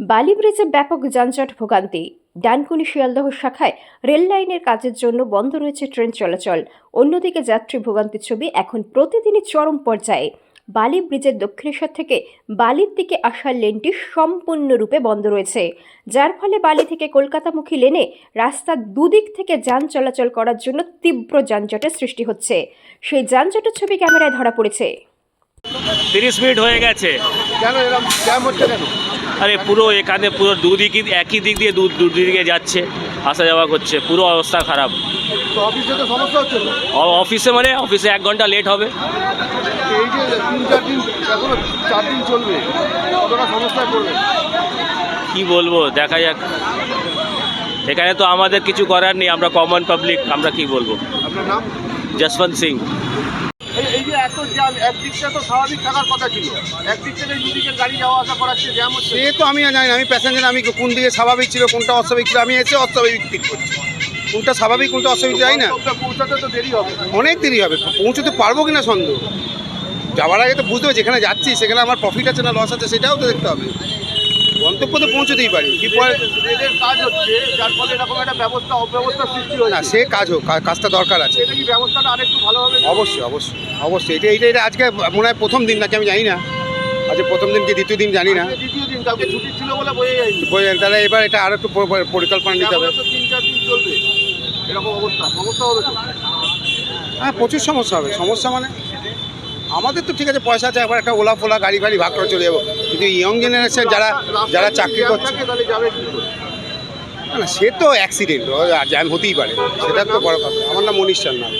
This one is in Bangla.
বালি ব্রিজে ব্যাপক যানজট ভোগান্তি। ডানকুনি শিয়ালদহ শাখায় রেল লাইনের কাজের জন্য বন্ধ রয়েছে ট্রেন চলাচল। অন্যদিকে যাত্রী ভোগান্তির ছবি এখন প্রতিদিনই চরম পর্যায়ে। বালি ব্রিজের দক্ষিণেশ্বর থেকে বালির দিকে আসার লেনটি সম্পূর্ণরূপে বন্ধ রয়েছে। যার ফলে বালি থেকে কলকাতামুখী লেনে রাস্তার দুদিক থেকে যান চলাচল করার জন্য তীব্র যানজটের সৃষ্টি হচ্ছে। সেই যানজটের ছবি ক্যামেরায় ধরা পড়েছে। তিরিশ মিনিট হয়ে গেছে। কেন এরকম জ্যাম হচ্ছে কেন? আরে পুরো এখানে পুরো দুদিকই একই দিক দিয়ে দু দুদিকে যাচ্ছে আসা যাওয়া করছে পুরো অবস্থা খারাপ। অফিসে মানে অফিসে এক ঘণ্টা লেট হবে। কি বলব দেখা যাক। এখানে তো আমাদের কিছু করার নেই আমরা কমন পাবলিক আমরা কি বলব? যশবন্ত সিং। এই যে এত জ্যাম একদিকটা তো স্বাভাবিক থাকার কথা ছিল। একদিক থেকে দুদিকে গাড়ি যাওয়া আসা করাচ্ছে জ্যাম হচ্ছে। সে তো আমি জানি না আমি প্যাসেঞ্জার আমি কোন দিকে স্বাভাবিক ছিল কোনটা অস্বাভাবিক ছিল আমি এসে অস্বাভাবিক ঠিক করছি। কোনটা স্বাভাবিক কোনটা অস্বাভাবিক জানি না। পৌঁছাতে তো দেরি হবে। অনেক দেরি হবে পৌঁছতে পারব কিনা সন্দেহ? যাওয়ার আগে তো বুঝতে হবে যেখানে যাচ্ছি সেখানে আমার প্রফিট আছে না লস আছে সেটাও তো দেখতে হবে। গন্তব্য তো পৌঁছতেই পারি। কি কাজ হচ্ছে যার ফলে এরকম একটা ব্যবস্থা অব্যবস্থার সৃষ্টি না সে কাজ হোক কাজটা দরকার আছে। এটা কি ব্যবস্থাটা আরেকটু ভালো হবে অবশ্যই অবশ্যই অবশ্যই। এটা এটা এটা আজকে মনে হয় প্রথম দিন নাকি আমি জানি না। আজকে প্রথম দিন কি দ্বিতীয় দিন জানি না। দ্বিতীয় দিন কালকে ছুটি ছিল বলে বয়ে যায়নি। বই- তাহলে এবার এটা আরও একটু পরি- পরি- পরিকল্পনা নিতে হবে। তিন চার দিন চলবে। এরকম অবস্থা সমস্যা হবে হ্যাঁ প্রচুর সমস্যা হবে। সমস্যা মানে আমাদের তো ঠিক আছে পয়সা আছে একবার একটা ওলা ফোলা গাড়ি ফাড়ি ভাগ করে চলে যাব। কিন্তু ইয়ং জেনারেশন যারা যারা চাকরি করছে? না, সে তো অ্যাক্সিডেন্ট জ্যাম হতেই পারে। সেটা তো বড় কথা। আমার নাম মনীষ নাম